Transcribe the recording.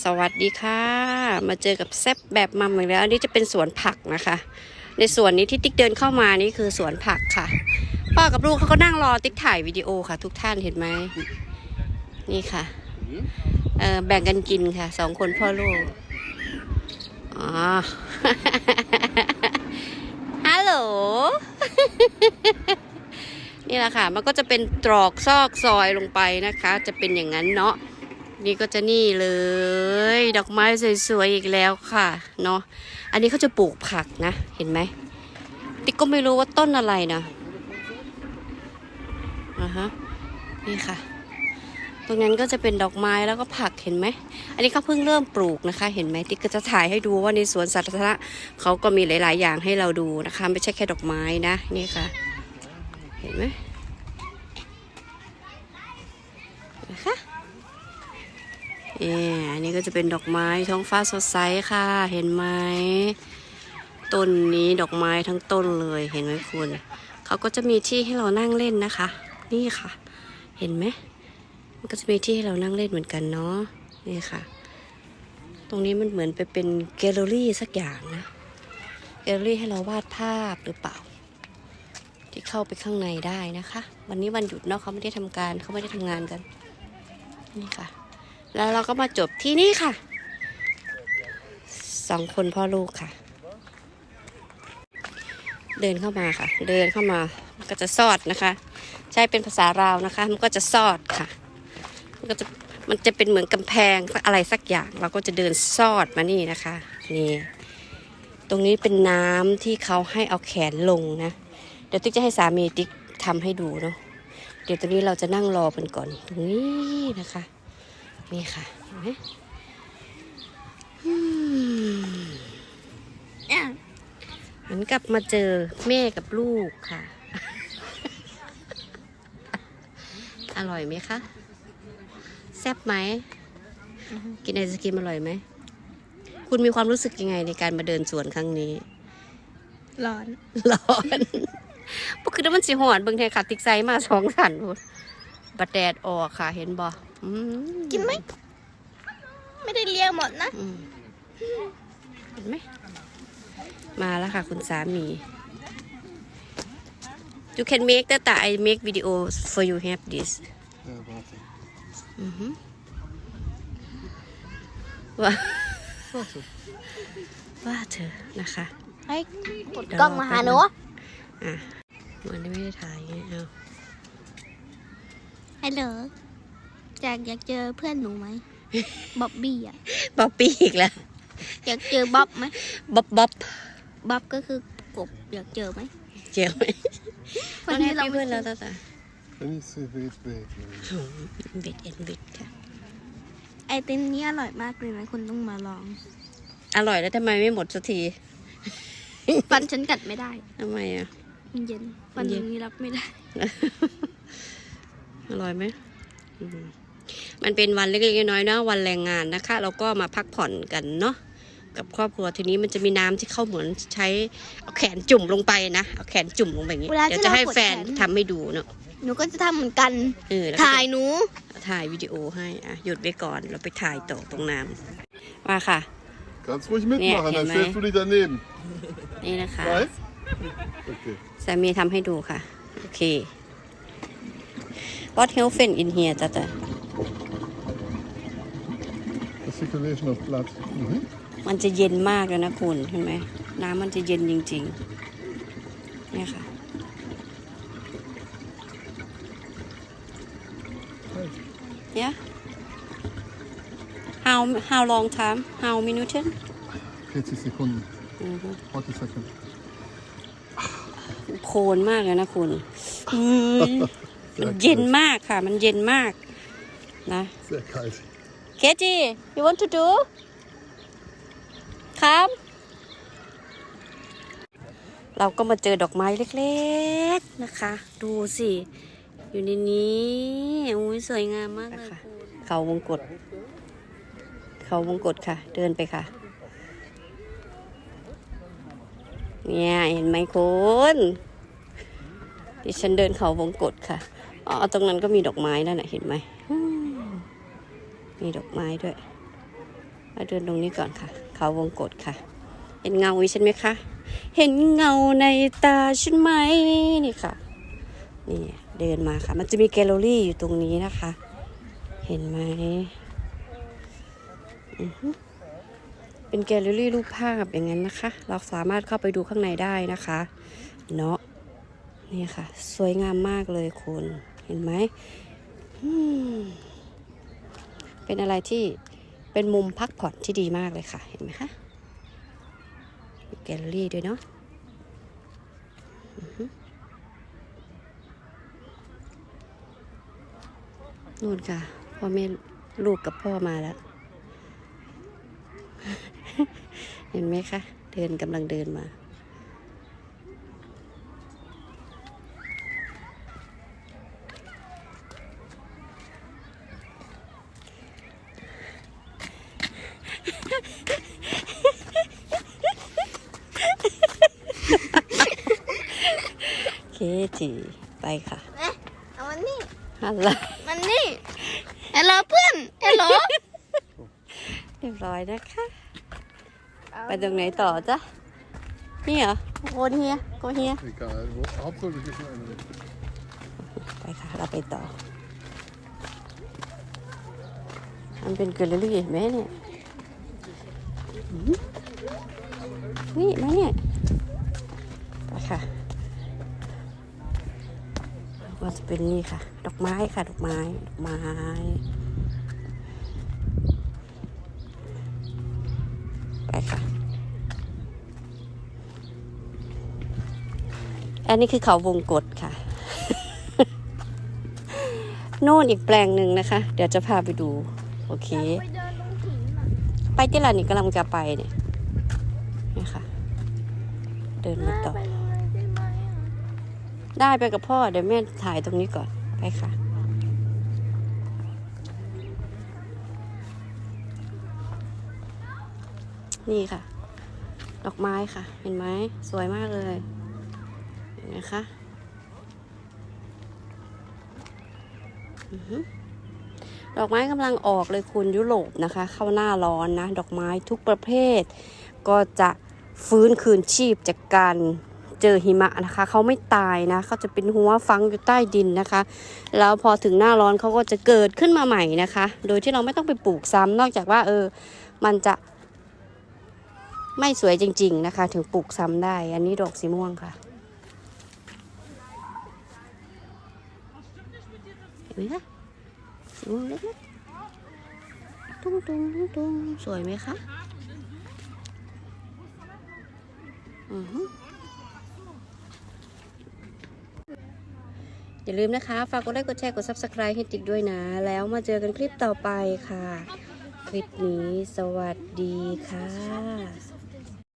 สวัสดีค่ะ มาเจอกับแซบแบบมัมอีกแล้ว อันนี้จะเป็นสวนผักนะคะ ในสวนนี้ที่ติ๊กเดินเข้ามานี่คือสวนผักค่ะ พ่อกับลูกเขาก็นั่งรอติ๊กถ่ายวิดีโอค่ะ ทุกท่านเห็นไหมนี่ค่ะเออแบ่งกันกินค่ะสองคนพ่อลูกอ๋อฮัลโหลนี่แหละค่ะ มันก็จะเป็นตรอกซอกซอยลงไปนะคะ จะเป็นอย่างนั้นเนาะ นี่ก็จะนี่เลย ดอกไม้สวยๆอีกแล้วค่ะเนาะอันนี้เขาจะปลูกผักนะเห็นไหมติ๊กก็ไม่รู้ว่าต้นอะไรนะอ่าฮะนี่ค่ะ ตรงนั้นก็จะเป็นดอกไม้แล้วก็ผักเห็นไหม อันนี้เขาเพิ่งเริ่มปลูกนะคะ เห็นไหมติ๊กก็จะถ่ายให้ดูว่าในสวนสาธารณะเขาก็มีหลาย ๆ อย่างให้เราดูนะคะ ไม่ใช่แค่ดอกไม้นะนี่ค่ะ เห็นไหมนะคะ เอ่อันนี้ก็จะเป็นดอกไม้ท้องฟ้าสดใสค่ะ เห็นไหมต้นนี้ดอกไม้ทั้งต้นเลยเห็นไหมคุณเขาก็จะมีที่ให้เรานั่งเล่นนะคะ นี่ค่ะ เห็นไหมมันก็จะมีที่ให้เรานั่งเล่นเหมือนกันเนาะนี่ค่ะ ตรงนี้มันเหมือนไปเป็นแกลเลอรี่สักอย่างนะแกลเลอรี่ให้เราวาดภาพหรือเปล่า ที่เข้าไปข้างในได้นะคะ วันนี้วันหยุดเนาะเขาไม่ได้ทำการเขาไม่ได้ทำงานกัน นี่ค่ะ แล้วเราก็มาจบที่นี่ค่ะสองคนพ่อลูกค่ะ เดินเข้ามาค่ะ เดินเข้ามาก็จะซอดนะคะ ใช้เป็นภาษาราวนะคะ มันก็จะซอดค่ะ มันก็จะมันจะเป็นเหมือนกำแพงอะไรสักอย่าง เราก็จะเดินซอดมานี่นะคะ นี่ ตรงนี้เป็นน้ำที่เขาให้เอาแขนลงนะ เดี๋ยวติ๊กจะให้สามีติ๊กทำให้ดูเนาะเดี๋ยวตรงนี้เราจะนั่งรอกันก่อนตรงนี้นะคะ นี่ค่ะเห็นไหมอืมเหมือนกับมาเจอแม่กับลูกค่ะ อร่อยไหมคะ แซ่บไหม กินไอศกรีมอร่อยไหม คุณมีความรู้สึกยังไงในการมาเดินสวนครั้งนี้ ร้อน ร้อนปกติมันสิหอนเบิ่งแทนค่ะ ติ๊กไซมาสองสันพูดบัดแดดออกค่ะ เห็นบ่อืม กินไหม ไม่ได้เลี้ยงหมดนะอืมเห็นไหม มาแล้วค่ะคุณสามี you can make that I make video for you have this Ja, warte. อือฮึว่า Warte. ว่าเธอนะคะให้กดกล้องมาหาหนูอะเหมือนไม่ได้ถ่ายไงเอาฮัลโหล อยากอยากเจอเพื่อนหนูไหมบ๊อบบี้อะบ๊อบปี้อีกแล้วอยากเจอบ๊อบไหมบ๊อบบ๊อบบ๊อบก็คือกบอยากเจอไหมเจียวไหมวันนี้เราเพื่อนแล้วตาตา Wenn ich sie weh, weh. เบ็ดเอ็นเบ็ดค่ะไอติมนี้อร่อยมากเลยนะคุณต้องมาลอง อร่อยแล้วทำไมไม่หมดสักทีฟันฉันกัดไม่ได้ทำไมอะมันเย็นฟันเย็อนย่างนี้รับไม่ได้ อร่อยไหมอื มมันเป็นวันเล็กๆน้อยๆเนาะวันแรงงานนะคะ เราก็มาพักผ่อนกันเนาะกับครอบครัวทีนี้มันจะมีน้ำที่เข้าเหมือนใช้เอาแขนจุ่มลงไปนะเอาแขนจุ่มลงไปอย่างนี้เวลาเดี๋ยวที่จะเราให้กดแฟนแขนทำให้ดูเนาะหนูก็จะทำเหมือนกันเออแล้วก็ถ่ายหนูถ่ายวิดีโอให้อะหยุดไว้ก่อนเราไปถ่ายต่อตรงน้ำมาค่ะ Kannst ruhig Ja, mitmachen, dann Himmel. stellst du dich daneben. นี่นะคะ Weißt? Okay. สามีทำให้ดูค่ะ โอเค What helfen in here ตาตา The circulation of blood. Mhm. มันจะเย็นมากเลยนะคุณเห็นไหมน้ำมันจะเย็นจริงๆ เนี่ยค่ะ yeah how how long time how minute 40 Sekunden. อือฮึ40 Sekunden. โคนมากเลยนะคุณอืมมันเย็นมากค่ะ มันเย็นมากนะ Sehr kalt. เคจี you want to do ครับเราก็มาเจอดอกไม้เล็กๆนะคะ ดูสิ อยู่ในนี้อุ้ยสวยงามมากเลยคุณเขาวงกฏเขาวงกฏค่ะ เดินไปค่ะ เนี่ยเห็นไหมคุณดิฉันเดินเขาวงกฏค่ะ อ๋อ ตรงนั้นก็มีดอกไม้นั่นแหะเห็นไหมอื มีดอกไม้ด้วยมาเดินตรงนี้ก่อนค่ะ เขาวงกฏค่ะ เห็นเงาฉันไหมคะ เห็นเงาในตาฉันไหมนี่ค่ะ นี่เดินมาค่ะ มันจะมีแกลเลอรี่อยู่ตรงนี้นะคะ เห็นไหมเป็นแกลเลอรี่รูปภาพอย่างนั้นนะคะ เราสามารถเข้าไปดูข้างในได้นะคะ เนาะนี่ค่ะ สวยงามมากเลยคุณ เห็นไหมอืม เป็นอะไรที่เป็นมุมพักผ่อนที่ดีมากเลยค่ะ เห็นไหมคะแกลเลอรี่ด้วยเนาะนู่นค่ะ พ่อแม่ลูกกับพ่อมาแล้ว เห็นไหมคะ เดินกำลังเดินมา เคจีไปค่ะเอ๊ะเอามันนี่อะไรมันนี่ฮัลโหลเพื่อนฮัลโหลเรียบร้อยนะคะ ไปตรงไหนต่อจ๊ะ นี่เหรอโคนเฮียโกเฮีย Egal. Wo- Hauptsache, wir gehen eine. ไปค่ะ เราไปต่อ มันเป็นแกลเลอรี่เห็นไหมเนี่ยหืมนี่มาเนี่ยไปค่ะ ก็จะเป็นนี่ค่ะ ดอกไม้ค่ะ ดอกไม้ ดอกไม้ไปค่ะ อันนี้คือเขาวงกฏค่ะ โน่นอีกแปลงหนึ่งนะคะ เดี๋ยวจะพาไปดู โอเค ไปที่ร้านนี้กำลังจะไปเนี่ยนี่ค่ะ เดินมาต่อ ไปเลยได้ไหมอะ ได้ไปกับพ่อ เดี๋ยวแม่ถ่ายตรงนี้ก่อน ไปค่ะ นี่ค่ะ ดอกไม้ค่ะ เห็นไหมสวยมากเลยเห็นไหมคะดอกไม้กำลังออกเลยคุณยุโรปนะคะ เข้าหน้าร้อนนะ ดอกไม้ทุกประเภท ก็จะฟื้นคืนชีพจากการ เจอหิมะนะคะ เขาไม่ตายนะเขาจะเป็นหัวฟังอยู่ใต้ดินนะคะ แล้วพอถึงหน้าร้อนเขาก็จะเกิดขึ้นมาใหม่นะคะ โดยที่เราไม่ต้องไปปลูกซ้ำนอกจากว่า เออ มันจะ ไม่สวยจริง ๆนะคะ ถึงปลูกซ้ำได้ อันนี้ดอกสีม่วงค่ะเห็นไหมคะสีม่วงเล็กๆตุ้งตุ้งตุ้งตุ้งสวยไหมคะ อือฮึ อย่าลืมนะคะ ฝากกดไลค์กดแชร์กด Subscribe ให้ติ๊กด้วยนะ แล้วมาเจอกันคลิปต่อไปค่ะ คลิปนี้สวัสดีค่ะ